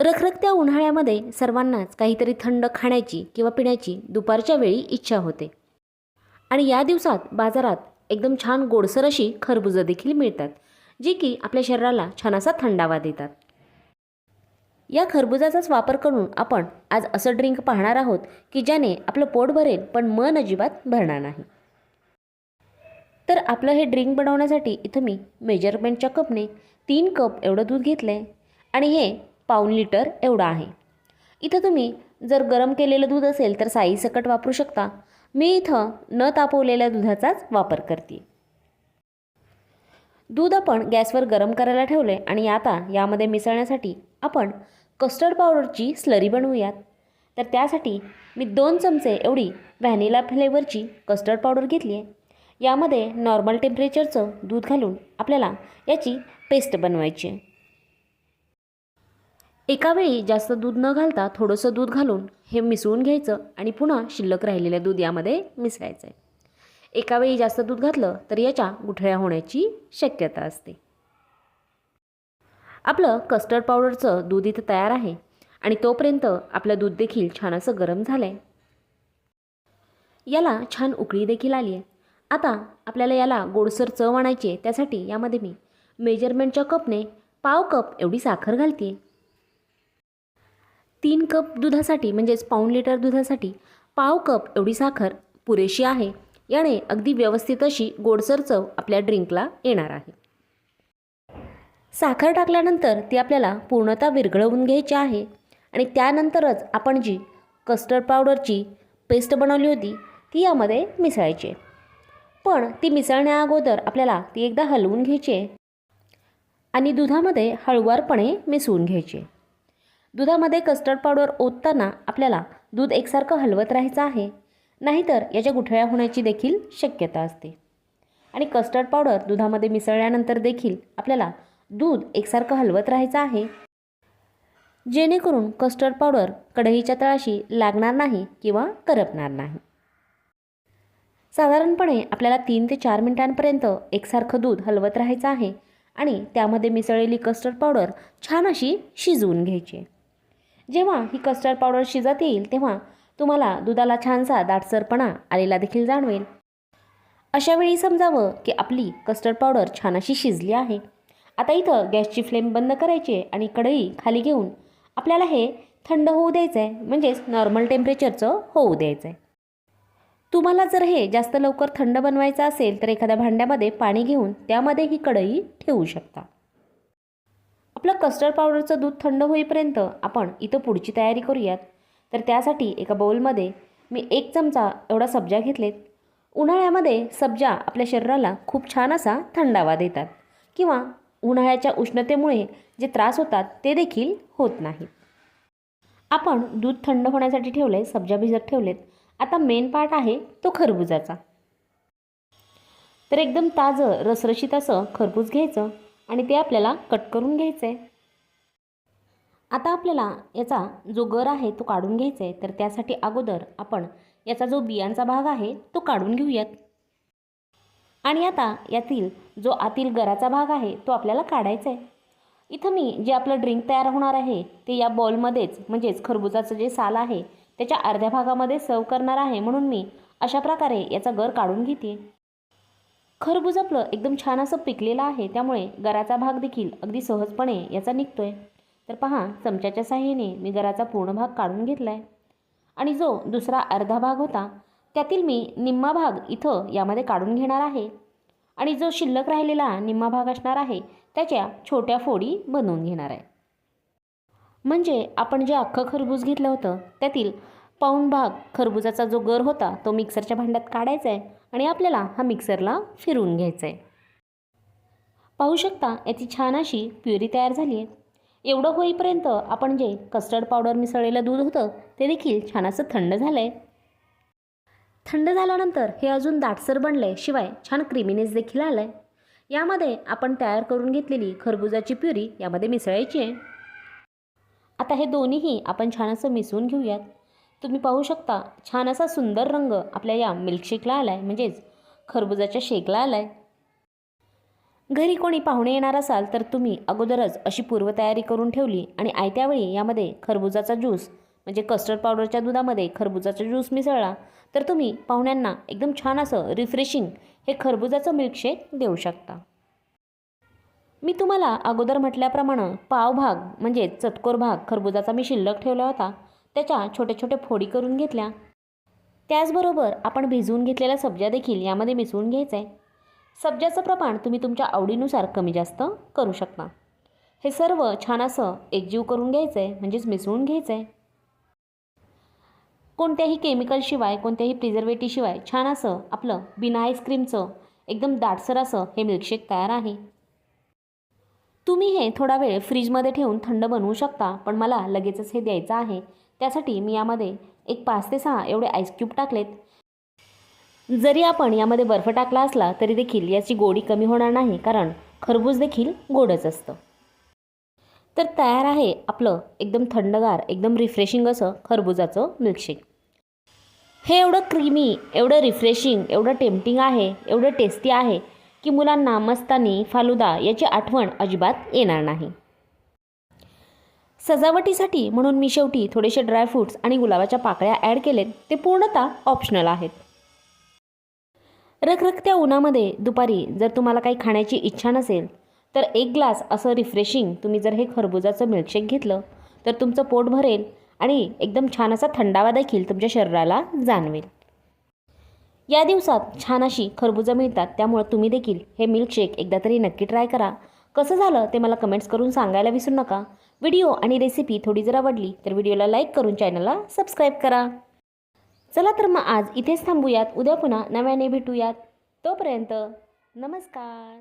रखरखत्या उन्हाळ्यामध्ये सर्वांनाच काहीतरी थंड खाण्याची किंवा पिण्याची दुपारच्या वेळी इच्छा होते. आणि या दिवसात बाजारात एकदम छान गोडसर अशी खरबुजं देखील मिळतात जी की आपल्या शरीराला छान असा थंडावा देतात. या खरबुजाचाच वापर करून आपण आज असं ड्रिंक पाहणार आहोत की ज्याने आपलं पोट भरेल पण मन अजिबात भरणार नाही. तर आपलं हे ड्रिंक बनवण्यासाठी इथं मी मेजरमेंटच्या कपने तीन कप एवढं दूध घेतलं आहे आणि हे पाऊण लिटर एवढं आहे. इथं तुम्ही जर गरम केलेलं दूध असेल तर साई सकट वापरू शकता. मी इथं न तापवलेल्या दुधाचाच वापर करते. दूध आपण गॅसवर गरम करायला ठेवले आणि आता यामध्ये मिसळण्यासाठी आपण कस्टर्ड पावडरची स्लरी बनवूयात. तर त्यासाठी मी दोन चमचे एवढी व्हॅनिला फ्लेवरची कस्टर्ड पावडर घेतली आहे. यामध्ये नॉर्मल टेम्परेचरचं दूध घालून आपल्याला याची पेस्ट बनवायची आहे. एका वेळी जास्त दूध न घालता थोडंसं दूध घालून हे मिसळून घ्यायचं आणि पुन्हा शिल्लक राहिलेलं दूध यामध्ये मिसळायचं आहे एकावेळी जास्त दूध घातलं तर याच्या गुठळ्या होण्याची शक्यता असते. आपलं कस्टर्ड पावडरचं दूध इथं तयार आहे आणि तोपर्यंत आपलं दूध देखील छान असं गरम झालं आहे याला छान उकळी देखील आली आहे. आता आपल्याला याला गोडसर चव आणायची आहे त्यासाठी यामध्ये मी मेजरमेंटच्या कपने पाव कप एवढी साखर घालते तीन कप दुधासाठी म्हणजेच पाऊण लिटर दुधासाठी पाव कप एवढी साखर पुरेशी आहे. याने अगदी व्यवस्थित अशी गोडसर चव आपल्या ड्रिंकला येणार आहे. साखर टाकल्यानंतर ती आपल्याला पूर्णतः विरघळवून घ्यायची आहे आणि त्यानंतरच आपण जी कस्टर्ड पावडरची पेस्ट बनवली होती ती यामध्ये मिसळायची. पण ती मिसळण्या अगोदर आपल्याला ती एकदा हलवून घ्यायची आहे आणि दुधामध्ये हळुवारपणे मिसळून घ्यायची आहे. दुधामध्ये कस्टर्ड पावडर ओतताना आपल्याला दूध एकसारखं हलवत राहायचं आहे. नाहीतर याच्या गुठळ्या होण्याची देखील शक्यता असते. आणि कस्टर्ड पावडर दुधामध्ये मिसळल्यानंतर देखील आपल्याला दूध एकसारखं हलवत राहायचं आहे. जेणेकरून कस्टर्ड पावडर कढईच्या तळाशी लागणार नाही किंवा करपणार नाही. साधारणपणे आपल्याला तीन ते चार मिनिटांपर्यंत एकसारखं दूध हलवत राहायचं आहे आणि त्यामध्ये मिसळलेली कस्टर्ड पावडर छान अशी शिजवून घ्यायची आहे. जेव्हा ही कस्टर्ड पावडर शिजत येईल तेव्हा तुम्हाला दुधाला छानसा दाटसरपणा आलेला देखील जाणवेल. अशावेळी समजावं की आपली कस्टर्ड पावडर छान अशी शिजली आहे. आता इथं गॅसची फ्लेम बंद करायची आहे आणि कढई खाली घेऊन आपल्याला हे थंड होऊ द्यायचं आहे म्हणजेच नॉर्मल टेम्परेचरचं होऊ द्यायचं आहे तुम्हाला जर हे जास्त लवकर थंड बनवायचं असेल तर एखाद्या भांड्यामध्ये पाणी घेऊन त्यामध्ये ही कढई ठेवू शकता. आपलं कस्टर्ड पावडरचं दूध थंड होईपर्यंत आपण इथं पुढची तयारी करूयात. तर त्यासाठी एका बाउलमध्ये मी एक चमचा एवढा सब्जा घेतलेत. उन्हाळ्यामध्ये सब्जा आपल्या शरीराला खूप छान असा थंडावा देतात किंवा उन्हाळ्याच्या उष्णतेमुळे जे त्रास होतात ते देखील होत नाहीत. आपण दूध थंड होण्यासाठी ठेवले सब्जा भिजत ठेवलेत. आता मेन पार्ट आहे तो खरबुजाचा. तर एकदम ताजं रसरशीत असं खरबूज घ्यायचं. आणि ते आपल्याला कट करून घ्यायचं आहे आता आपल्याला याचा जो गर आहे तो काढून घ्यायचा आहे तर त्यासाठी अगोदर आपण याचा जो बियांचा भाग आहे तो काढून घेऊयात. आणि आता यातील जो आतील गराचा भाग आहे तो आपल्याला काढायचा आहे इथं मी जे आपलं ड्रिंक तयार होणार आहे ते या बॉलमध्येच म्हणजेच खरबुजाचं जे साल आहे त्याच्या अर्ध्या भागामध्ये सर्व करणार आहे म्हणून मी अशा प्रकारे याचा गर काढून घेते खरबूज आपलं एकदम छान असं पिकलेलं आहे त्यामुळे गराचा भाग देखील अगदी सहजपणे याचा निघतो आहे तर पहा चमच्याच्या साह्याने मी गराचा पूर्ण भाग काढून घेतला आहे आणि जो दुसरा अर्धा भाग होता त्यातील मी निम्मा भाग इथं यामध्ये काढून घेणार आहे. आणि जो शिल्लक राहिलेला निम्मा भाग असणार आहे त्याच्या छोट्या फोडी बनवून घेणार आहे. म्हणजे आपण जे अख्खं खरबूज घेतलं होतं त्यातील पाऊण भाग खरबुजाचा जो गर होता तो मिक्सरच्या भांड्यात काढायचा आहे आणि आपल्याला हा मिक्सरला फिरवून घ्यायचा आहे. पाहू शकता याची छान अशी प्युरी तयार झाली आहे. एवढं होईपर्यंत आपण जे कस्टर्ड पावडर मिसळलेलं दूध होतं ते देखील छान असं थंड झालं आहे थंड झाल्यानंतर हे अजून दाटसर बनलं आहे शिवाय छान क्रिमिनेस देखील आलं आहे यामध्ये आपण तयार करून घेतलेली खरबुजाची प्युरी यामध्ये मिसळायची आहे. आता हे दोन्हीही आपण छान असं मिसळून घेऊयात. तुम्ही पाहू शकता छान असा सुंदर रंग आपल्या या मिल्कशेकला आला आहे म्हणजेच खरबुजाच्या शेकला आला आहे घरी कोणी पाहुणे येणार असाल तर तुम्ही अगोदरच अशी पूर्वतयारी करून ठेवली आणि आयत्यावेळी यामध्ये खरबुजाचा ज्यूस म्हणजे कस्टर्ड पावडरच्या दुधामध्ये खरबुजाचा ज्यूस मिसळला तर तुम्ही पाहुण्यांना एकदम छान असं रिफ्रेशिंग हे खरबुजाचं मिल्कशेक देऊ शकता. मी तुम्हाला अगोदर म्हटल्याप्रमाणे पावभाग म्हणजे चतकोर भाग खरबुजाचा मी शिल्लक ठेवला होता. त्याच्या छोट्या छोट्या फोडी करून घेतल्या. त्याचबरोबर आपण भिजवून घेतलेल्या सब्जा देखील यामध्ये मिसळून घ्यायचं आहे सब्जाचं प्रमाण तुम्ही तुमच्या आवडीनुसार कमी जास्त करू शकता. हे सर्व छान असं एकजीव करून घ्यायचं आहे म्हणजेच मिसळून घ्यायचं आहे कोणत्याही केमिकलशिवाय कोणत्याही प्रिझर्वेटिव्हशिवाय छान असं आपलं बिना आईस्क्रीमचं एकदम दाटसर असं हे मिल्कशेक तयार आहे. तुम्ही हे थोडा वेळ फ्रीजमध्ये ठेवून थंड बनवू शकता पण मला लगेचच हे द्यायचं आहे. त्यासाठी मी यामध्ये एक पाच ते सहा एवढे आईस क्यूब टाकलेत. जरी आपण यामध्ये बर्फ टाकला असला तरी देखील याची गोडी कमी होणार नाही कारण खरबूज देखील गोडच असतं. तर तयार आहे आपलं एकदम थंडगार एकदम रिफ्रेशिंग असं खरबुजाचं मिल्कशेक हे एवढं क्रीमी एवढं रिफ्रेशिंग एवढं टेम्पटिंग आहे एवढं टेस्टी आहे की मुलांना मस्तानी फालुदा याची आठवण अजिबात येणार नाही. सजावटीसाठी म्हणून मी शेवटी थोडेसे ड्रायफ्रूट्स आणि गुलाबाच्या पाकळ्या ॲड केलेत. ते पूर्णतः ऑप्शनल आहेत. रखरखत्या उन्हामध्ये दुपारी जर तुम्हाला काही खाण्याची इच्छा नसेल तर एक ग्लास असं रिफ्रेशिंग तुम्ही जर हे खरबुजाचं मिल्कशेक घेतलं तर तुमचं पोट भरेल आणि एकदम छान असा थंडावा देखील तुमच्या शरीराला जाणवेल. या दिवसात छान अशी खरबुजं मिळतात त्यामुळं तुम्ही देखील हे मिल्कशेक एकदा तरी नक्की ट्राय करा. कसं झालं ते मला कमेंट्स करून सांगायला विसरू नका. व्हिडिओ आणि रेसिपी थोडी जर आवडली तर व्हिडिओला लाईक करून चॅनलला सबस्क्राईब करा. चला तर मग आज इथेच थांबूयात. उद्या पुन्हा नव्याने भेटूयात. तोपर्यंत नमस्कार.